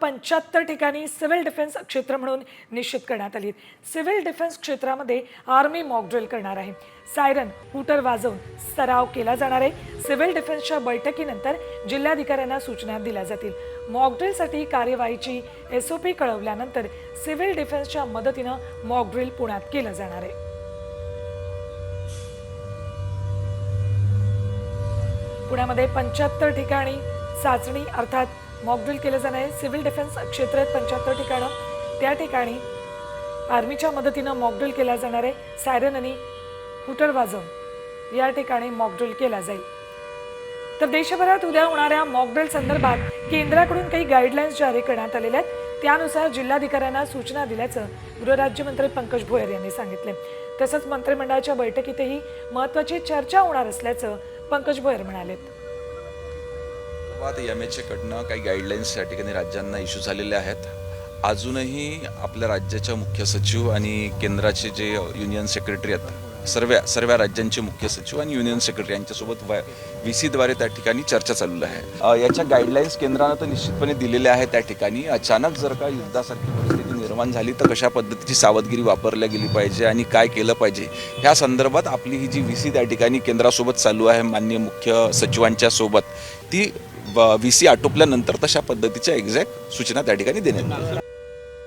पंच्याहत्तर ठिकाणी civil defence क्षेत्र म्हणून निश्चित करण्यात आली. आहेत सिव्हिल डिफेन्स क्षेत्रामध्ये आर्मी मॉक ड्रिल करणार आहे. सायरन हुटर वाजवून सराव केला जाणार आहे. सिव्हिल डिफेन्सच्या बैठकीनंतर जिल्हाधिकाऱ्यांना सूचना दिल्या जातील. मॉक ड्रिलसाठी कार्यवाहीची एस ओ पी कळवल्यानंतर सिव्हिल डिफेन्सच्या मदतीनं मॉक ड्रिल पुण्यात केलं जाणार आहे. पुण्यामध्ये पंच्याहत्तर ठिकाणी चाचणी अर्थात मॉकड्रिल केलं जाणार आहे सिव्हिल डिफेन्स क्षेत्र आहेत पंच्याहत्तर ठिकाणं. त्या ठिकाणी आर्मीच्या मदतीनं मॉकड्रिल केला जाणार आहे सायरन आणि हुटर वाजवून या ठिकाणी मॉकड्रिल केला जाईल. तर देशभरात उद्या होणाऱ्या मॉकड्रिल संदर्भात केंद्राकडून काही गाईडलाईन्स जारी करण्यात आलेल्या आहेत. त्यानुसार जिल्हाधिकाऱ्यांना सूचना दिल्याचं गृहराज्यमंत्री पंकज भोयर यांनी सांगितले. तसंच मंत्रिमंडळाच्या बैठकीतही महत्वाची चर्चा होणार असल्याचं पंकज भोयर म्हणाले संदर्भात एम कडनं काही गाईडलाईन्स या ठिकाणी राज्यांना इश्यू झालेले आहेत. अजूनही आपल्या राज्याच्या मुख्य सचिव आणि केंद्राचे जे युनियन सेक्रेटरी आहेत सर्व सर्व राज्यांचे मुख्य सचिव आणि युनियन सेक्रेटरी यांच्यासोबत व्ही सीद्वारे त्या ठिकाणी चर्चा चालू आहे. याच्या गाईडलाईन्स केंद्रानं तर निश्चितपणे दिलेल्या आहेत त्या ठिकाणी. अचानक जर का युद्धासारखी परिस्थिती निर्माण झाली तर कशा पद्धतीची सावधगिरी वापरल्या गेली पाहिजे आणि काय केलं पाहिजे? ह्या संदर्भात आपली ही जी व्ही सी त्या ठिकाणी केंद्रासोबत चालू आहे माननीय मुख्य सचिवांच्या सोबत ती व्ही सी आटोपल्यानंतर तशा पद्धतीच्या एक्झॅक्ट सूचना त्या ठिकाणी देण्यात